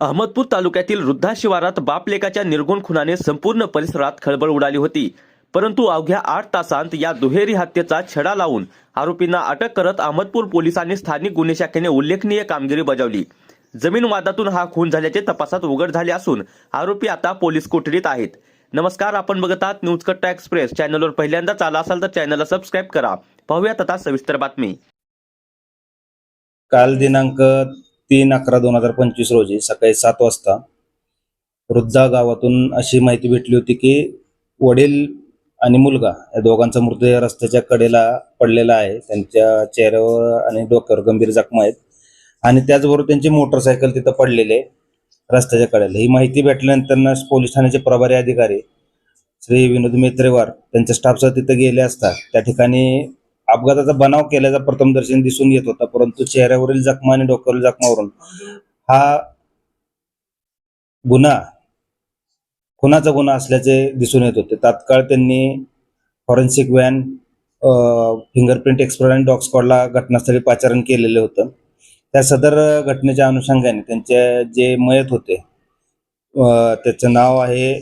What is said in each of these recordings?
अहमदपूर तालुक्यातील वृद्धा शिवारात बापलेकाच्या निर्गुण खुनाने संपूर्ण परिसरात खळबळ उडाली होती. परंतु अवघ्या आठ तासांत या दुहेरी हत्येचा छडा लावून आरोपींना अटक करत अहमदपूर पोलिसांनी स्थानिक गुन्हे शाखेने उल्लेखनीय कामगिरी बजावली. जमीन वादातून हा खून झाल्याचे तपासात उघड झाले असून आरोपी आता पोलीस कोठडीत आहेत. नमस्कार आपण बघत आहात न्यूज कट्टा एक्सप्रेस. चॅनलवर पहिल्यांदाच आला असाल तर चॅनलला सबस्क्राईब करा. पाहूयात आता सविस्तर बातमी. काल दिनांक तीन अकरा दोन हजार पंचवीस रोजी सकाळी सात वाजता वृद्धा गावातून अशी माहिती भेटली होती की वडील आणि मुलगा या दोघांचा मृतदेह रस्त्याच्या कडेला पडलेला आहे. त्यांच्या चेहऱ्यावर आणि डोक्यावर गंभीर जखमा आहेत. आणि त्याचबरोबर त्यांची मोटरसायकल तिथं पडलेले आहे रस्त्याच्या कडेला. ही माहिती भेटल्यानंतर पोलीस ठाण्याचे प्रभारी अधिकारी श्री विनोद मेत्रेवार त्यांच्या स्टाफसह तिथं गेले असता त्या ठिकाणी अपघाताचा बनाव केल्याचा प्रथम दर्शन दिसून येत होता परंतु चेहऱ्यावरील जखमा आणि डोक्यावरील जखमावरून हा गुन्हा खुनाचा गुन्हा असल्याचे दिसून येत होते. तात्काळ त्यांनी फॉरेन्सिक व्हॅन फिंगरप्रिंट एक्सपर्ट आणि डॉग स्कॉडला घटनास्थळी पाचारण केलेलं होतं. त्या सदर घटनेच्या अनुषंगाने त्यांचे जे मयत होते त्याचं नाव आहे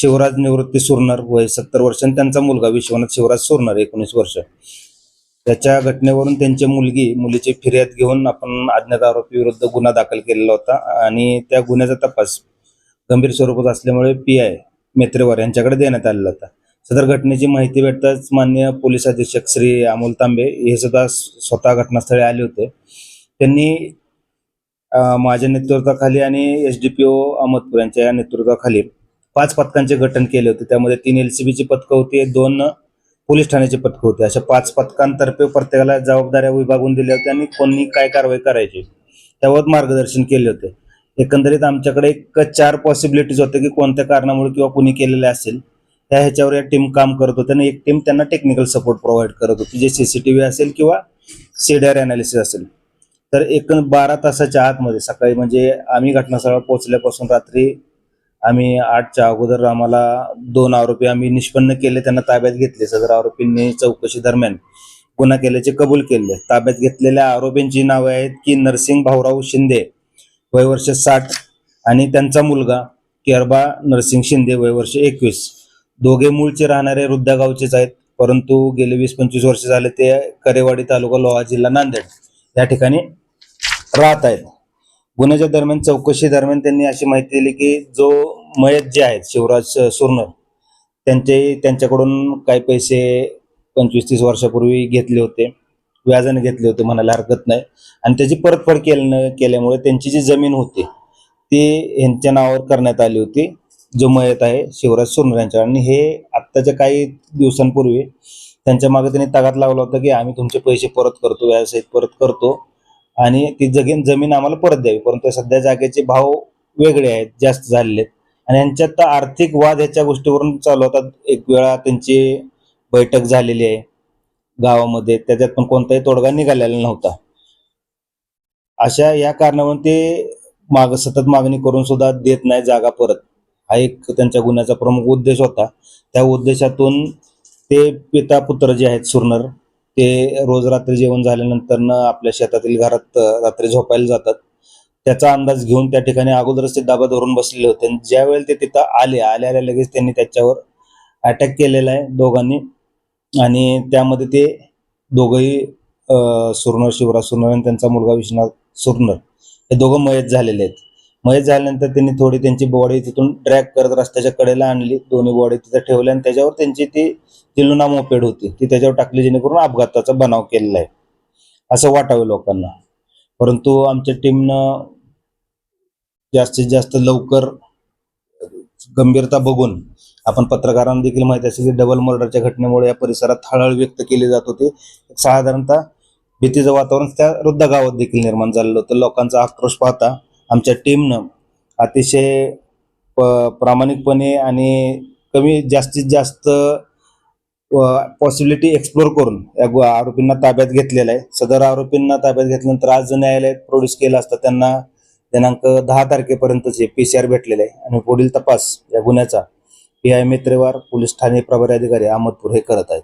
शिवराज निवृत्ती सुरनर वय सत्तर वर्ष आणि त्यांचा मुलगा विश्वनाथ शिवराज सुरनर एकोणीस वर्ष. त्याच्या घटनेवरून त्यांची मुलगी मुलीची फिर्याद घेऊन आपण अज्ञात आरोपी विरुद्ध गुन्हा दाखल केलेला होता आणि त्या गुन्ह्याचा तपास गंभीर स्वरूपात असल्यामुळे पी आय मेत्रेवार यांच्याकडे देण्यात आलेला होता. सदर घटनेची माहिती भेटताच मान्य पोलीस अधीक्षक श्री अमोल तांबे हे सुद्धा स्वतः घटनास्थळी आले होते. त्यांनी माझ्या नेतृत्वाखाली आणि S D P O Ahmadpur यांच्या नेतृत्वाखाली पाच पथकांचे गठन केले होते. त्यामध्ये तीन एल सी बीची पथकं होती दोन पोलीस ठाण्याची पथकं होती. अशा पाच पथकांतर्फे प्रत्येकाला जबाबदाऱ्या विभागून दिल्या होत्या आणि कोणी काय कारवाई करायची त्यावर मार्गदर्शन केले होते. एकंदरीत आमच्याकडे एक चार पॉसिबिलिटीज होते की कोणत्या कारणामुळे किंवा कुणी केलेले असेल त्या ह्याच्यावर या टीम काम करत होते आणि एक टीम त्यांना टेक्निकल सपोर्ट प्रोव्हाइड करत होती. जे सीसीटीव्ही असेल किंवा सीडीआर अनालिसिस असेल. तर एक बारा तासाच्या आतमध्ये सकाळी म्हणजे आम्ही घटनास्थळावर पोहोचल्यापासून रात्री आम्ही आठच्या अगोदर आम्हाला दोन आरोपी आम्ही निष्पन्न केले त्यांना ताब्यात घेतले. सदर आरोपींनी चौकशी दरम्यान गुन्हा केल्याचे कबूल केले. ताब्यात घेतलेल्या आरोपींची नावे आहेत की नरसिंग भाऊराव शिंदे वय वर्ष साठ आणि त्यांचा मुलगा केरबा नरसिंग शिंदे वय वर्ष एकवीस. दोघे मूळचे राहणारे वृद्धा गावचेच आहेत परंतु गेले वीस पंचवीस वर्ष झाले ते करेवाडी तालुका लोहा जिल्हा नांदेड. या ठिकाणी राहत आहेत. गुन्ह्याच्या दरम्यान चौकशी दरम्यान त्यांनी अशी माहिती दिली की जो मयत जे आहेत शिवराज सुरनर त्यांचे त्यांच्याकडून काही पैसे पंचवीस तीस वर्षापूर्वी घेतले होते. व्याजाने घेतले होते म्हणायला हरकत नाही. आणि त्याची परतफेड केल्यानं केल्यामुळे त्यांची जी जमीन होती ती यांच्या नावावर करण्यात आली होती. जो मयत आहे शिवराज सुरनर यांच्या. आणि हे आत्ताच्या काही दिवसांपूर्वी त्यांच्या मागे त्यांनी तगात लावला होता की आम्ही तुमचे पैसे परत करतो व्याजसहित परत करतो. आणि ती जगीन जमीन आम्हाला परत द्यावी. परंतु सध्या जागेचे भाव वेगळे आहेत जास्त झालेले आहेत. आणि यांच्यात तर आर्थिक वाद ह्याच्या गोष्टीवरून चालू होतात. एक वेळा त्यांची बैठक झालेली आहे गावामध्ये. त्याच्यात पण कोणताही तोडगा निघालेला नव्हता. अशा या कारणावरून ते माग सतत मागणी करून सुद्धा देत नाही जागा परत. हा एक त्यांच्या गुन्ह्याचा प्रमुख उद्देश होता. त्या उद्देशातून ते पिता पुत्र जे आहेत सुरनर ते रोज रात्री जेवण झाल्यानंतर आपल्या शेतातील घरात रात्री झोपायला जातात. त्याचा अंदाज घेऊन त्या ठिकाणी अगोदरच ते दाबा धरून बसलेले होते. ज्यावेळेला ते तिथं आले आल्याला लगेच त्यांनी त्याच्यावर अटॅक केलेला आहे दोघांनी. आणि त्यामध्ये ते दोघंही सुरनर शिवराज सुरनर आणि त्यांचा मुलगा विश्वनाथ सुरनर हे दोघं मयत झालेले आहेत. मयत झाल्यानंतर त्यांनी थोडी त्यांची बॉडी तिथून ड्रॅग करत रस्त्याच्या कडेला आणली. दोन्ही बॉडी तिथं ठेवल्या आणि त्याच्यावर त्यांची ती जी लुना मोपेड होती. ती त्याच्यावर टाकली जेणेकरून अपघाताचा बनाव केलेला आहे. असं वाटावं लोकांना. परंतु आमच्या टीमनं जास्तीत जास्त लवकर गंभीरता बघून आपण पत्रकारांना देखील माहिती असेल की डबल मर्डरच्या घटनेमुळे या परिसरात हळहळ व्यक्त केली जात होती. साधारणतः भीतीचं वातावरण त्या वृद्ध गावात देखील निर्माण झालेलं होतं. लोकांचा आक्रोश पाहता आमच्या टीमनं अतिशय प- प्रामाणिकपणे आणि कमी जास्तीत जास्त पॉसिबिलिटी एक्सप्लोर करून या आरोपींना ताब्यात घेतलेलं आहे. सदर आरोपींना ताब्यात घेतल्यानंतर आज न्यायालयात प्रोड्यूस केलं असतं त्यांना दिनांक दहा तारखेपर्यंतचे पी सी आर भेटलेले आहे आणि पुढील तपास या गुन्ह्याचा पी आय मित्रेवार पोलीस ठाणे प्रभारी अधिकारी अहमदपूर हे करत आहेत.